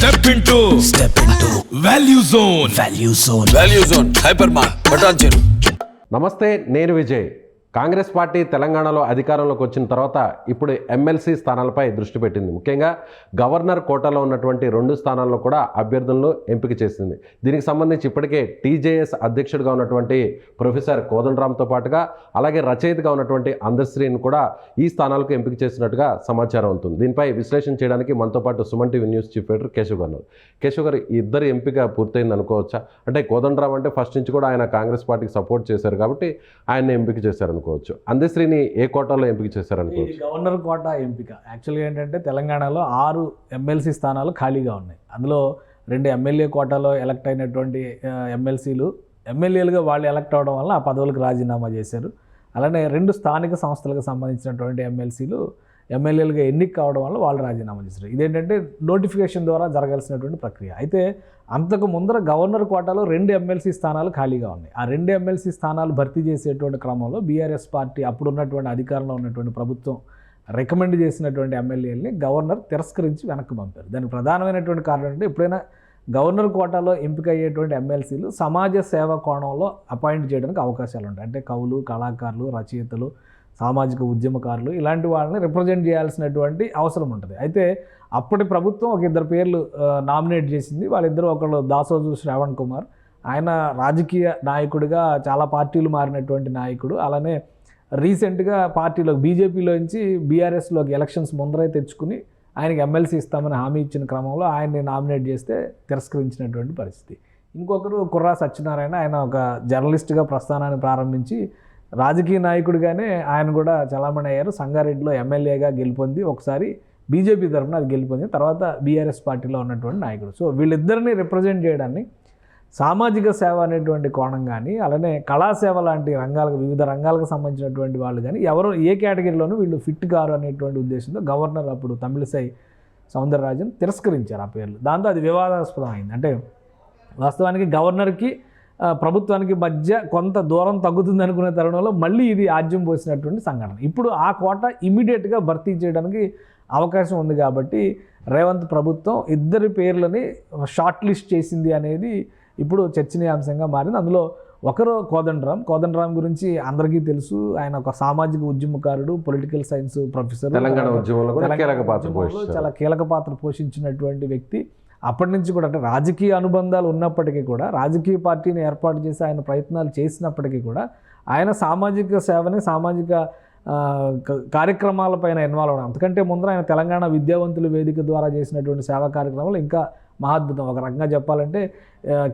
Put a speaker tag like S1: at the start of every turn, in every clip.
S1: Step into
S2: step into
S1: value zone
S2: value zone
S3: value zone hyper mart బటాన్ చెరు
S4: నమస్తే నేను Vijay. Congress party తెలంగాణలో అధికారంలోకి వచ్చిన తర్వాత ఇప్పుడు ఎమ్మెల్సీ స్థానాలపై దృష్టి పెట్టింది. ముఖ్యంగా గవర్నర్ కోటాలో ఉన్నటువంటి రెండు స్థానాల్లో కూడా అభ్యర్థులను ఎంపిక చేసింది. దీనికి సంబంధించి ఇప్పటికే టీజేఎస్ అధ్యక్షుడిగా ఉన్నటువంటి ప్రొఫెసర్ కోదండరామ్తో పాటుగా అలాగే రచయితగా ఉన్నటువంటి అందశ్రీని కూడా ఈ స్థానాలకు ఎంపిక చేసినట్టుగా సమాచారం ఉంటుంది దీనిపై విశ్లేషణ చేయడానికి మనతో పాటు Suman TV news chief editor Keshav గారు కేశవ్ గారు ఇద్దరు ఎంపిక పూర్తయింది అనుకోవచ్చా? అంటే కోదండరామ్ అంటే ఫస్ట్ నుంచి కూడా ఆయన కాంగ్రెస్ పార్టీకి సపోర్ట్ చేశారు కాబట్టి ఆయన్ని ఎంపిక చేశారు అనుకోవచ్చు. అందశ్రీని ఏ కోటాలో ఎంపిక చేశారు
S5: గవర్నర్ కోటా ఎంపిక. యాక్చువల్గా ఏంటంటే తెలంగాణలో ఆరు ఎమ్మెల్సీ స్థానాలు ఖాళీగా ఉన్నాయి. అందులో రెండు ఎమ్మెల్యే కోటాలో ఎలక్ట్ అయినటువంటి ఎమ్మెల్సీలు ఎమ్మెల్యేలుగా వాళ్ళు ఎలక్ట్ అవడం వల్ల ఆ పదవులకు రాజీనామా చేశారు. అలానే రెండు స్థానిక సంస్థలకు సంబంధించినటువంటి ఎమ్మెల్సీలు ఎమ్మెల్యేలుగా ఎన్నిక కావడం వల్ల వాళ్ళు రాజీనామా చేశారు. ఇదేంటంటే నోటిఫికేషన్ ద్వారా జరగాల్సినటువంటి ప్రక్రియ. అయితే అంతకు ముందర గవర్నర్ కోటాలో రెండు ఎమ్మెల్సీ స్థానాలు ఖాళీగా ఉన్నాయి. ఆ రెండు ఎమ్మెల్సీ స్థానాలు భర్తీ చేసేటువంటి క్రమంలో బీఆర్ఎస్ పార్టీ అప్పుడు ఉన్నటువంటి అధికారంలో ఉన్నటువంటి ప్రభుత్వం రికమెండ్ చేసినటువంటి ఎమ్మెల్యేలని గవర్నర్ తిరస్కరించి వెనక్కి పంపారు. దానికి ప్రధానమైనటువంటి కారణం అంటే ఎప్పుడైనా గవర్నర్ కోటాలో ఎంపిక అయ్యేటువంటి ఎమ్మెల్సీలు సమాజ సేవ కోణంలో అపాయింట్ చేయడానికి అవకాశాలు ఉంటాయి. అంటే కవులు కళాకారులు రచయితలు సామాజిక ఉద్యమకారులు ఇలాంటి వాళ్ళని రిప్రజెంట్ చేయాల్సినటువంటి అవసరం ఉంటుంది. అయితే అప్పటి ప్రభుత్వం ఒక ఇద్దరు పేర్లు నామినేట్ చేసింది. వాళ్ళిద్దరు ఒకళ్ళు దాసోజు శ్రావణ్ కుమార్. ఆయన రాజకీయ నాయకుడిగా చాలా పార్టీలు మారినటువంటి నాయకుడు. అలానే రీసెంట్గా పార్టీలో బీజేపీలోంచి బీఆర్ఎస్లోకి ఎలక్షన్స్ ముందరే తెచ్చుకుని ఆయనకి ఎమ్మెల్సీ ఇస్తామని హామీ ఇచ్చిన క్రమంలో ఆయన్ని నామినేట్ చేస్తే తిరస్కరించినటువంటి పరిస్థితి. ఇంకొకరు కుర్రా సత్యనారాయణ. ఆయన ఒక జర్నలిస్ట్గా ప్రస్థానాన్ని ప్రారంభించి రాజకీయ నాయకుడిగానే ఆయన కూడా చలామణి అయ్యారు. సంగారెడ్డిలో ఎమ్మెల్యేగా గెలుపొంది. ఒకసారి బీజేపీ తరఫున అది గెలుపొంది. తర్వాత బీఆర్ఎస్ పార్టీలో ఉన్నటువంటి నాయకుడు. సో వీళ్ళిద్దరిని రిప్రజెంట్ చేయడాన్ని సామాజిక సేవ అనేటువంటి కోణం కానీ అలానే కళాసేవ లాంటి రంగాలకు వివిధ రంగాలకు సంబంధించినటువంటి వాళ్ళు కానీ ఎవరు ఏ కేటగిరీలోనూ వీళ్ళు ఫిట్ కారు అనేటువంటి ఉద్దేశంతో గవర్నర్ అప్పుడు తమిళసై సౌందరరాజన్ తిరస్కరించారు ఆ పేర్లు. దాంతో అది వివాదాస్పదం అయింది అంటే వాస్తవానికి గవర్నర్కి ప్రభుత్వానికి మధ్య కొంత దూరం తగ్గుతుంది అనుకునే తరుణంలో మళ్ళీ ఇది ఆజ్యం పోసినటువంటి సంఘటన. ఇప్పుడు ఆ కోట ఇమీడియట్గా భర్తీ చేయడానికి అవకాశం ఉంది కాబట్టి రేవంత్ ప్రభుత్వం ఇద్దరి పేర్లని షార్ట్ లిస్ట్ చేసింది అనేది ఇప్పుడు చర్చనీయాంశంగా మారింది. అందులో ఒకరు కోదండరామ్ కోదండరామ్ గురించి అందరికీ తెలుసు. ఆయన ఒక సామాజిక ఉద్యమకారుడు పొలిటికల్ సైన్స్ ప్రొఫెసర్
S4: తెలంగాణ ఉద్యమంలో
S5: చాలా కీలక పాత్ర పోషించినటువంటి వ్యక్తి. అప్పటి నుంచి కూడా అంటే రాజకీయ అనుబంధాలు ఉన్నప్పటికీ కూడా రాజకీయ పార్టీని ఏర్పాటు చేసి ఆయన ప్రయత్నాలు చేసినప్పటికీ కూడా ఆయన సామాజిక సేవని సామాజిక కార్యక్రమాలపైన ఇన్వాల్వ్ అవడం అంతకంటే ముందర ఆయన తెలంగాణ విద్యావంతుల వేదిక ద్వారా చేసినటువంటి సేవా కార్యక్రమాలు ఇంకా మహాద్భుతం. ఒక రకంగా చెప్పాలంటే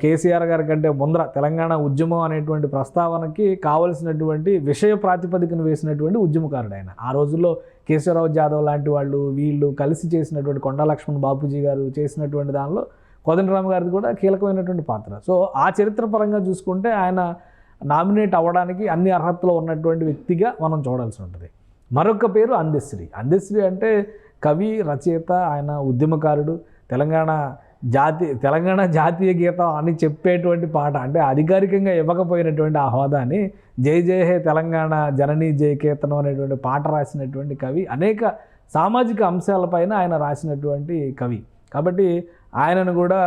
S5: కేసీఆర్ గారి కంటే ముందర తెలంగాణ ఉద్యమం అనేటువంటి ప్రస్తావనకి కావలసినటువంటి విషయ ప్రాతిపదికను వేసినటువంటి ఉద్యమకారుడు ఆయన. ఆ రోజుల్లో కేశవరావు జాదవ్ లాంటి వాళ్ళు వీళ్ళు కలిసి చేసినటువంటి కొండా లక్ష్మణ్ బాపూజీ గారు చేసినటువంటి దానిలో కోదండరామ్ గారిది కూడా కీలకమైనటువంటి పాత్ర. సో ఆ చరిత్ర పరంగా చూసుకుంటే ఆయన నామినేట్ అవ్వడానికి అన్ని అర్హతలు ఉన్నటువంటి వ్యక్తిగా మనం చూడాల్సి ఉంటుంది. మరొక పేరు అందశ్రీ అందశ్రీ అంటే కవి రచయిత ఆయన ఉద్యమకారుడు తెలంగాణ జాతి తెలంగాణ జాతీయ గీతం అని చెప్పేటువంటి పాట అంటే అధికారికంగా ఇవ్వకపోయినటువంటి ఆ హోదాని జై జయ హే తెలంగాణ జననీ జయ కీర్తనం అనేటువంటి పాట రాసినటువంటి కవి. అనేక సామాజిక అంశాలపైన ఆయన రాసినటువంటి కవి. కాబట్టి ఆయనను కూడా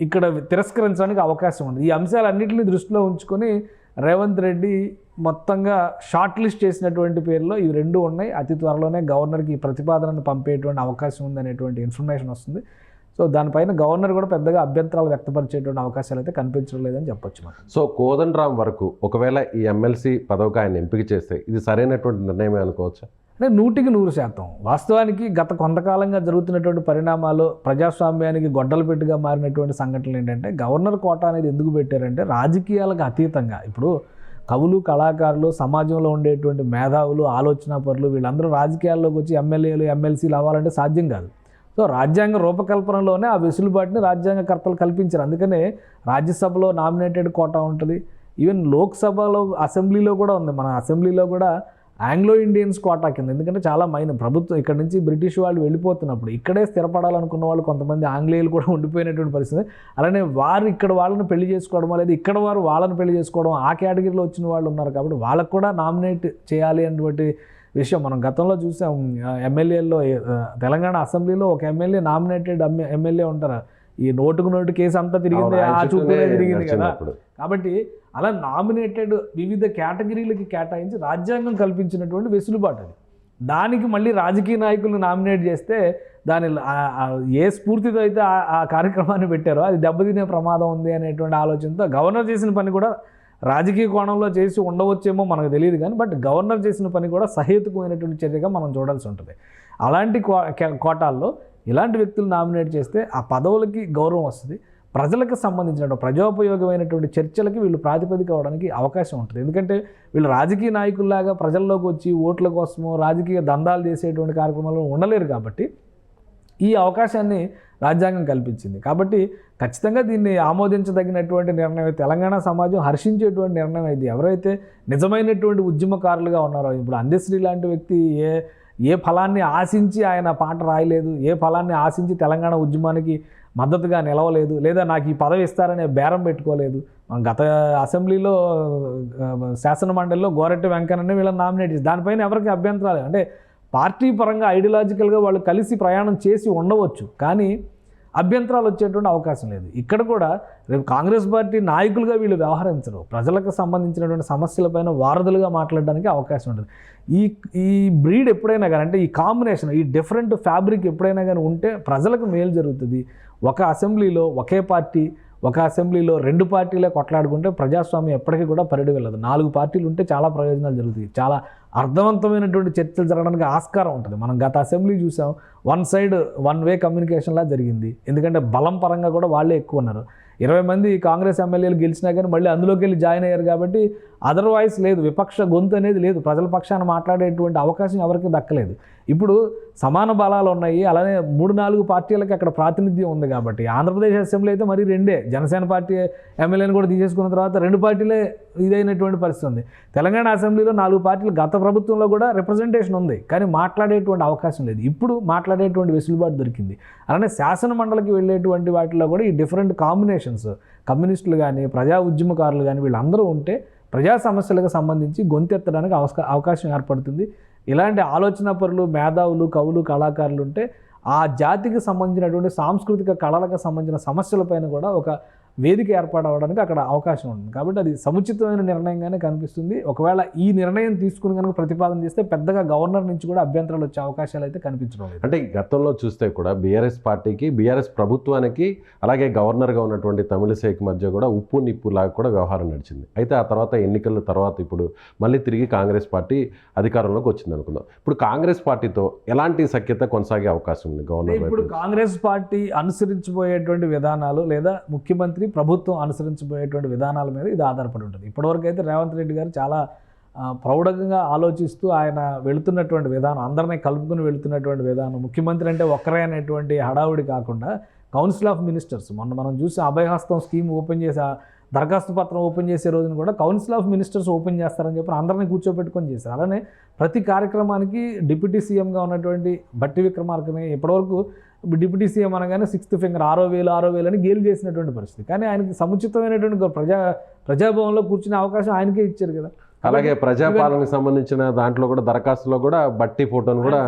S5: ఇక్కడ తిరస్కరించడానికి అవకాశం ఉంది. ఈ అంశాలన్నింటినీ దృష్టిలో ఉంచుకొని రేవంత్ రెడ్డి మొత్తంగా షార్ట్ లిస్ట్ చేసినటువంటి పేర్లో ఇవి రెండు ఉన్నాయి. అతి త్వరలోనే గవర్నర్కి ఈ ప్రతిపాదనను పంపేటువంటి అవకాశం ఉందనేటువంటి ఇన్ఫర్మేషన్ వస్తుంది. సో దానిపైన గవర్నర్ కూడా పెద్దగా అభ్యంతరాలు వ్యక్తపరిచేటువంటి అవకాశాలు అయితే కనిపించడం లేదని చెప్పొచ్చు మనం
S4: సో కోదండరామ్ వరకు ఒకవేళ ఈ ఎమ్మెల్సీ పదవికి ఆయన ఎంపిక చేస్తే ఇది సరైనటువంటి నిర్ణయమే అనుకోవచ్చా?
S5: అంటే నూటికి నూరు శాతం. వాస్తవానికి గత కొంతకాలంగా జరుగుతున్నటువంటి పరిణామాలు ప్రజాస్వామ్యానికి గొడ్డలు పెట్టుగా మారినటువంటి సంఘటనలు ఏంటంటే గవర్నర్ కోట అనేది ఎందుకు పెట్టారంటే రాజకీయాలకు అతీతంగా. ఇప్పుడు కవులు కళాకారులు సమాజంలో ఉండేటువంటి మేధావులు ఆలోచన పరులు వీళ్ళందరూ రాజకీయాల్లోకి వచ్చి ఎమ్మెల్యేలు ఎమ్మెల్సీలు అవ్వాలంటే సాధ్యం కాదు. సో రాజ్యాంగ రూపకల్పనలోనే ఆ వెసులుబాటుని రాజ్యాంగకర్తలు కల్పించారు. అందుకనే రాజ్యసభలో నామినేటెడ్ కోటా ఉంటుంది. ఈవెన్ లోక్సభలో అసెంబ్లీలో కూడా ఉంది. మన అసెంబ్లీలో కూడా ఆంగ్లో ఇండియన్స్ కోటా కింద. ఎందుకంటే చాలా మైన ప్రభుత్వం ఇక్కడ నుంచి బ్రిటిష్ వాళ్ళు వెళ్ళిపోతున్నప్పుడు ఇక్కడే స్థిరపడాలనుకున్న వాళ్ళు కొంతమంది ఆంగ్లేయులు కూడా ఉండిపోయినటువంటి పరిస్థితి. అలానే వారు ఇక్కడ వాళ్ళని పెళ్ళి చేసుకోవడం లేదా ఇక్కడ వారు వాళ్ళని పెళ్ళి చేసుకోవడం ఆ కేటగిరీలో వచ్చిన వాళ్ళు ఉన్నారు కాబట్టి వాళ్ళకు కూడా నామినేట్ చేయాలి అటువంటి విషయం మనం గతంలో చూసాం. ఎమ్మెల్యేల్లో తెలంగాణ అసెంబ్లీలో ఒక ఎమ్మెల్యే నామినేటెడ్ ఎమ్మెల్యే ఉంటారు. ఈ నోటుకు నోటు కేసు అంతా తిరిగింది ఆ
S4: చుట్టూనే
S5: తిరిగింది కదా. కాబట్టి అలా నామినేటెడ్ వివిధ కేటగిరీలకి కేటాయించి రాజ్యాంగం కల్పించినటువంటి వెసులుబాటు అది. దానికి మళ్ళీ రాజకీయ నాయకులను నామినేట్ చేస్తే దాని ఏ స్ఫూర్తితో అయితే ఆ కార్యక్రమాన్ని పెట్టారో అది దెబ్బతినే ప్రమాదం ఉంది అనేటువంటి ఆలోచనతో గవర్నర్ చేసిన పని కూడా రాజకీయ కోణంలో చేసి ఉండవచ్చేమో మనకు తెలియదు కానీ బట్ గవర్నర్ చేసిన పని కూడా సహేతుకమైనటువంటి చర్యగా మనం చూడాల్సి ఉంటుంది. అలాంటి కో కోటాల్లో ఇలాంటి వ్యక్తులు నామినేట్ చేస్తే ఆ పదవులకి గౌరవం వస్తుంది. ప్రజలకు సంబంధించిన ప్రజోపయోగమైనటువంటి చర్చలకి వీళ్ళు ప్రాతిపదిక అవడానికి అవకాశం ఉంటుంది. ఎందుకంటే వీళ్ళు రాజకీయ నాయకుల్లాగా ప్రజల్లోకి వచ్చి ఓట్ల కోసమో రాజకీయ దందాలు చేసేటువంటి కార్యక్రమాలు ఉండలేరు కాబట్టి ఈ అవకాశాన్ని రాజ్యాంగం కల్పించింది. కాబట్టి ఖచ్చితంగా దీన్ని ఆమోదించదగినటువంటి నిర్ణయం తెలంగాణ సమాజం హర్షించేటువంటి నిర్ణయం ఇది ఎవరైతే నిజమైనటువంటి ఉద్యమకారులుగా ఉన్నారో ఇప్పుడు అందశ్రీ లాంటి వ్యక్తి ఏ ఏ ఫలాన్ని ఆశించి ఆయన పాట రాయలేదు ఏ ఫలాన్ని ఆశించి తెలంగాణ ఉద్యమానికి మద్దతుగా నిలవలేదు లేదా నాకు ఈ పదవి ఇస్తారనే బేరం పెట్టుకోలేదు. మనం గత అసెంబ్లీలో శాసనమండలిలో శాసన మండలిలో గోరెట్టి వెంకన్నని వీళ్ళని నామినేట్ చేసి దానిపైన ఎవరికి అభ్యంతరాలు? అంటే పార్టీ పరంగా ఐడియాలజికల్గా వాళ్ళు కలిసి ప్రయాణం చేసి ఉండవచ్చు కానీ అభ్యంతరాలు వచ్చేటువంటి అవకాశం లేదు. ఇక్కడ కూడా రేపు కాంగ్రెస్ పార్టీ నాయకులుగా వీళ్ళు వ్యవహరించరు. ప్రజలకు సంబంధించినటువంటి సమస్యలపైన వారధులుగా మాట్లాడడానికి అవకాశం ఉంటుంది. ఈ ఈ బ్రీడ్ ఎప్పుడైనా కానీ అంటే ఈ కాంబినేషన్ ఈ డిఫరెంట్ ఫ్యాబ్రిక్ ఎప్పుడైనా కానీ ఉంటే ప్రజలకు మేలు జరుగుతుంది. ఒక అసెంబ్లీలో ఒకే పార్టీ ఒక అసెంబ్లీలో రెండు పార్టీలే కొట్లాడుకుంటే ప్రజాస్వామ్యం ఎప్పటికీ కూడా పరిడి వెళ్ళదు. నాలుగు పార్టీలు ఉంటే చాలా ప్రయోజనాలు జరుగుతాయి. చాలా అర్థవంతమైనటువంటి చర్చలు జరగడానికి ఆస్కారం ఉంటుంది. మనం గత అసెంబ్లీ చూసాం వన్ సైడ్ వన్ వే కమ్యూనికేషన్లా జరిగింది. ఎందుకంటే బలం పరంగా కూడా వాళ్ళే ఎక్కువ ఉన్నారు. ఇరవై మంది కాంగ్రెస్ ఎమ్మెల్యేలు గెలిచినా కానీ మళ్ళీ అందులోకి వెళ్ళి జాయిన్ అయ్యారు కాబట్టి అదర్వైజ్ లేదు విపక్ష గొంతు అనేది లేదు ప్రజల పక్షాన మాట్లాడేటువంటి అవకాశం ఎవరికి దక్కలేదు. ఇప్పుడు సమాన బలాలు ఉన్నాయి అలానే మూడు నాలుగు పార్టీలకి అక్కడ ప్రాతినిధ్యం ఉంది కాబట్టి ఆంధ్రప్రదేశ్ అసెంబ్లీ అయితే మరి రెండే. జనసేన పార్టీ ఎమ్మెల్యేని కూడా తీసేసుకున్న తర్వాత రెండు పార్టీలే ఇదైనటువంటి పరిస్థితి ఉంది. తెలంగాణ అసెంబ్లీలో నాలుగు పార్టీలు గత ప్రభుత్వంలో కూడా రిప్రజెంటేషన్ ఉంది కానీ మాట్లాడేటువంటి అవకాశం లేదు. ఇప్పుడు మాట్లాడేటువంటి వెసులుబాటు దొరికింది. అలానే శాసన మండలికి వెళ్ళేటువంటి వాటిలో కూడా ఈ డిఫరెంట్ కాంబినేషన్స్ కమ్యూనిస్టులు కానీ ప్రజా ఉద్యమకారులు కానీ వీళ్ళందరూ ఉంటే ప్రజా సమస్యలకు సంబంధించి గొంతెత్తడానికి అవకా అవకాశం ఏర్పడుతుంది. ఇలాంటి ఆలోచన పరులు మేధావులు కవులు కళాకారులు ఉంటే ఆ జాతికి సంబంధించినటువంటి సాంస్కృతిక కళలకు సంబంధించిన సమస్యలపైన కూడా ఒక వేదిక ఏర్పాటు అవ్వడానికి అక్కడ అవకాశం ఉంటుంది. కాబట్టి అది సముచితమైన నిర్ణయంగానే కనిపిస్తుంది. ఒకవేళ ఈ నిర్ణయం తీసుకుని కనుక ప్రతిపాదన చేస్తే పెద్దగా గవర్నర్ నుంచి కూడా అభ్యంతరాలు వచ్చే అవకాశాలు అయితే కనిపించడం
S4: అంటే గతంలో చూస్తే కూడా బీఆర్ఎస్ పార్టీకి బీఆర్ఎస్ ప్రభుత్వానికి అలాగే గవర్నర్గా ఉన్నటువంటి తమిళిసైకి మధ్య కూడా ఉప్పు నిప్పు లాగా కూడా వ్యవహారం నడిచింది. అయితే ఆ తర్వాత ఎన్నికల తర్వాత ఇప్పుడు మళ్ళీ తిరిగి కాంగ్రెస్ పార్టీ అధికారంలోకి వచ్చింది అనుకుందాం. ఇప్పుడు కాంగ్రెస్ పార్టీతో ఎలాంటి సఖ్యత కొనసాగే అవకాశం ఉంది గవర్నర్
S5: ఇప్పుడు కాంగ్రెస్ పార్టీ అనుసరించబోయేటువంటి విధానాలు లేదా ముఖ్యమంత్రి ప్రభుత్వం అనుసరించబోయేటువంటి విధానాల మీద ఇది ఆధారపడి ఉంటుంది. ఇప్పటివరకు అయితే రేవంత్ రెడ్డి గారు చాలా ప్రౌఢంగా ఆలోచిస్తూ ఆయన వెళుతున్నటువంటి విధానం అందరినీ కలుపుకుని వెళుతున్నటువంటి విధానం ముఖ్యమంత్రి అంటే ఒక్కరే అనేటువంటి హడావుడి కాకుండా కౌన్సిల్ ఆఫ్ మినిస్టర్స్ మొన్న మనం చూసి అభయహస్తం స్కీమ్ ఓపెన్ చేసి దరఖాస్తు పత్రం ఓపెన్ చేసే రోజున కూడా కౌన్సిల్ ఆఫ్ మినిస్టర్స్ ఓపెన్ చేస్తారని చెప్పి అందరినీ కూర్చోబెట్టుకొని చేశారు. అలానే ప్రతి కార్యక్రమానికి డిప్యూటీ సీఎంగా ఉన్నటువంటి బట్టి విక్రమార్కని ఇప్పటివరకు డిప్యూటీ సీఎం అనగానే సిక్స్త్ ఫింగర్ ఆరో వేలు ఆరో వేలు అని గేలు చేసినటువంటి పరిస్థితి. కానీ ఆయనకి సముచితమైనటువంటి ప్రజా ప్రజాభవన్లో కూర్చునే అవకాశం ఆయనకే ఇచ్చారు కదా.
S4: అలాగే ప్రజాపాలనకు సంబంధించిన దాంట్లో కూడా దరఖాస్తులో కూడా బట్టి ఫోటోను కూడా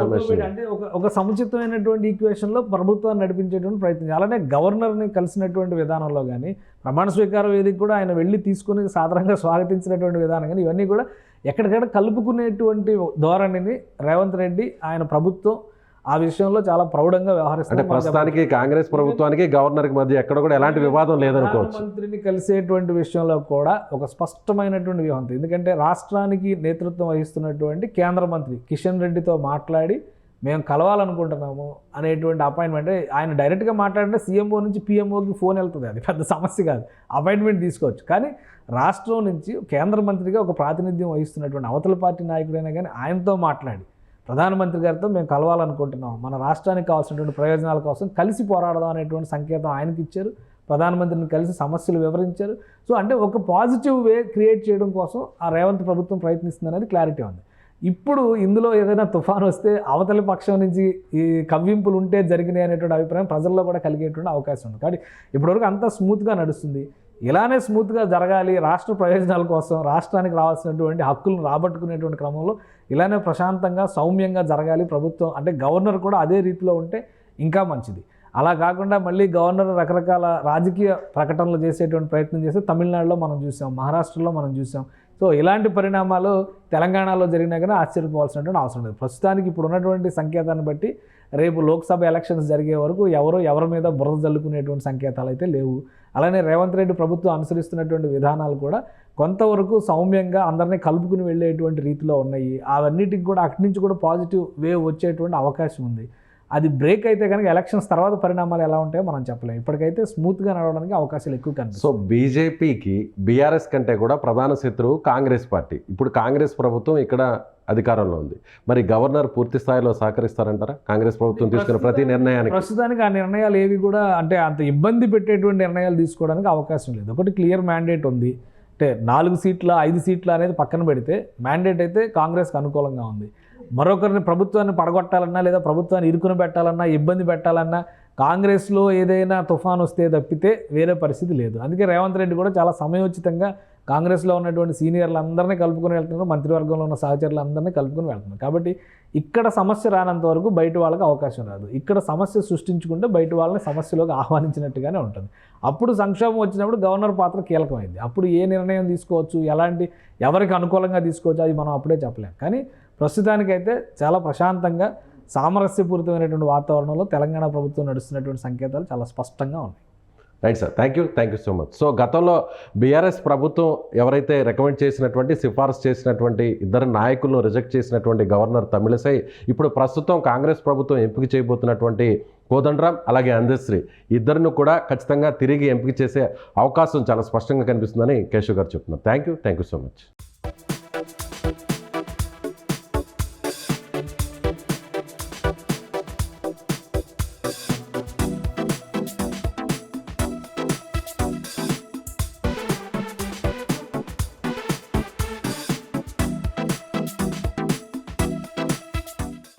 S5: అంటే ఒక ఒక సముచితమైనటువంటి ఈక్వేషన్లో ప్రభుత్వాన్ని నడిపించేటువంటి ప్రయత్నం అలానే గవర్నర్ని కలిసినటువంటి విధానంలో కానీ ప్రమాణ స్వీకార వేదిక కూడా ఆయన వెళ్ళి తీసుకుని సాధారణంగా స్వాగతించినటువంటి విధానం కానీ ఇవన్నీ కూడా ఎక్కడికక్కడ కలుపుకునేటువంటి ధోరణిని రేవంత్ రెడ్డి ఆయన ప్రభుత్వం ఆ విషయంలో చాలా ప్రౌఢంగా
S4: అంటే
S5: వ్యవహరిస్తారు
S4: ప్రస్తుతానికి కాంగ్రెస్ ప్రభుత్వానికి గవర్నర్కి మధ్య ఎక్కడ కూడా ఎలాంటి వివాదం లేదనుకోవచ్చు.
S5: ప్రధానమంత్రిని కలిసేటువంటి విషయంలో కూడా ఒక స్పష్టమైనటువంటి వ్యూహం. ఎందుకంటే రాష్ట్రానికి నేతృత్వం వహిస్తున్నటువంటి కేంద్ర మంత్రి కిషన్ రెడ్డితో మాట్లాడి మేము కలవాలనుకుంటున్నాము అనేటువంటి అపాయింట్మెంట్. ఆయన డైరెక్ట్గా మాట్లాడితే సీఎంఓ నుంచి పిఎంఓకి ఫోన్ వెళ్తుంది. అది పెద్ద సమస్య కాదు. అపాయింట్మెంట్ తీసుకోవచ్చు. కానీ రాష్ట్రం నుంచి కేంద్ర మంత్రిగా ఒక ప్రాతినిధ్యం వహిస్తున్నటువంటి అవతల పార్టీ నాయకుడైనా కానీ ఆయనతో మాట్లాడి ప్రధానమంత్రి గారితో మేము కలవాలనుకుంటున్నాం. మన రాష్ట్రానికి కావాల్సినటువంటి ప్రయోజనాల కోసం కలిసి పోరాడదాం అనేటువంటి సంకేతం ఆయనకి ఇచ్చారు. ప్రధానమంత్రిని కలిసి సమస్యలు వివరించారు. సో అంటే ఒక పాజిటివ్ వే క్రియేట్ చేయడం కోసం ఆ రేవంత్ ప్రభుత్వం ప్రయత్నిస్తుంది అనేది క్లారిటీ ఉంది. ఇప్పుడు ఇందులో ఏదైనా తుఫాన్ వస్తే అవతలి పక్షం నుంచి ఈ కవ్వింపులు ఉంటే జరిగినాయి అనేటువంటి అభిప్రాయం ప్రజల్లో కూడా కలిగేటువంటి అవకాశం ఉంది. కాబట్టి ఇప్పటివరకు అంతా స్మూత్గా నడుస్తుంది. ఇలానే స్మూత్గా జరగాలి రాష్ట్ర ప్రయోజనాల కోసం రాష్ట్రానికి రావాల్సినటువంటి హక్కులను రాబట్టుకునేటువంటి క్రమంలో ఇలానే ప్రశాంతంగా సౌమ్యంగా జరగాలి ప్రభుత్వం. అంటే గవర్నర్ కూడా అదే రీతిలో ఉంటే ఇంకా మంచిది. అలా కాకుండా మళ్ళీ గవర్నర్ రకరకాల రాజకీయ ప్రకటనలు చేసేటువంటి ప్రయత్నం చేస్తే తమిళనాడులో మనం చూసాం మహారాష్ట్రలో మనం చూసాం. సో ఇలాంటి పరిణామాలు తెలంగాణలో జరిగినా కానీ ఆశ్చర్యపోవాల్సినటువంటి అవసరం లేదు. ప్రస్తుతానికి ఇప్పుడు ఉన్నటువంటి సంకేతాన్ని బట్టి రేపు లోక్సభ ఎలక్షన్స్ జరిగే వరకు ఎవరు ఎవరి మీద బురద జల్లుకునేటువంటి సంకేతాలు అయితే లేవు. అలానే రేవంత్ రెడ్డి ప్రభుత్వం అనుసరిస్తున్నటువంటి విధానాలు కూడా కొంతవరకు సౌమ్యంగా అందరినీ కలుపుకుని వెళ్ళేటువంటి రీతిలో ఉన్నాయి. అవన్నిటికి కూడా అటు నుంచి కూడా పాజిటివ్ వేవ్ వచ్చేటువంటి అవకాశం ఉంది. అది బ్రేక్ అయితే కనుక ఎలక్షన్స్ తర్వాత పరిణామాలు ఎలా ఉంటాయో మనం చెప్పలేము ఇప్పటికైతే స్మూత్గా నడవడానికి అవకాశాలు ఎక్కువ కనిపిస్తాయి
S4: సో బీజేపీకి బీఆర్ఎస్ కంటే కూడా ప్రధాన శత్రువు కాంగ్రెస్ పార్టీ. ఇప్పుడు కాంగ్రెస్ ప్రభుత్వం ఇక్కడ అధికారంలో ఉంది. మరి గవర్నర్ పూర్తి స్థాయిలో సహకరిస్తారంటారా? కాంగ్రెస్ ప్రభుత్వం తీసుకున్న ప్రతి నిర్ణయానికి?
S5: ప్రస్తుతానికి ఆ నిర్ణయాలు ఏవి కూడా అంటే అంత ఇబ్బంది పెట్టేటువంటి నిర్ణయాలు తీసుకోవడానికి అవకాశం లేదు. ఒకటి క్లియర్ మ్యాండేట్ ఉంది. అంటే నాలుగు సీట్ల ఐదు సీట్ల అనేది పక్కన పెడితే మ్యాండేట్ అయితే కాంగ్రెస్కి అనుకూలంగా ఉంది. మరొకరిని ప్రభుత్వాన్ని పడగొట్టాలన్నా లేదా ప్రభుత్వాన్ని ఇరుకుని పెట్టాలన్నా ఇబ్బంది పెట్టాలన్నా కాంగ్రెస్లో ఏదైనా తుఫాన్ వస్తే తప్పితే వేరే పరిస్థితి లేదు. అందుకే రేవంత్ రెడ్డి కూడా చాలా సమయోచితంగా కాంగ్రెస్లో ఉన్నటువంటి సీనియర్లు అందరినీ కలుపుకొని వెళ్తున్నారు మంత్రివర్గంలో ఉన్న సహచరులు అందరినీ కలుపుకొని వెళ్తున్నారు. కాబట్టి ఇక్కడ సమస్య రానంత వరకు బయట వాళ్ళకి అవకాశం రాదు. ఇక్కడ సమస్య సృష్టించుకుంటే బయట వాళ్ళని సమస్యలోకి ఆహ్వానించినట్టుగానే ఉంటుంది. అప్పుడు సంక్షోభం వచ్చినప్పుడు గవర్నర్ పాత్ర కీలకమైంది. అప్పుడు ఏ నిర్ణయం తీసుకోవచ్చు ఎలాంటి ఎవరికి అనుకూలంగా తీసుకోవచ్చు అది మనం అప్పుడే చెప్పలేం. కానీ ప్రస్తుతానికైతే చాలా ప్రశాంతంగా సామరస్యపూరితమైనటువంటి వాతావరణంలో తెలంగాణ ప్రభుత్వం నడుస్తున్నటువంటి సంకేతాలు చాలా స్పష్టంగా ఉన్నాయి.
S4: Right sir thank you thank you so much so గతంలో బీఆర్ఎస్ ప్రభుత్వం ఎవరైతే రికమెండ్ చేసినటువంటి సిఫార్సు చేసినటువంటి ఇద్దరు నాయకులను రిజెక్ట్ చేసినటువంటి గవర్నర్ తమిళసై ఇప్పుడు ప్రస్తుతం కాంగ్రెస్ ప్రభుత్వం ఎంపిక చేయబోతున్నటువంటి కోదండరామ్ అలాగే అందశ్రీ ఇద్దరును కూడా ఖచ్చితంగా తిరిగి ఎంపిక చేసే అవకాశం చాలా స్పష్టంగా కనిపిస్తుందని కేశవ్ గారు చెప్తున్నారు. Thank you thank you so much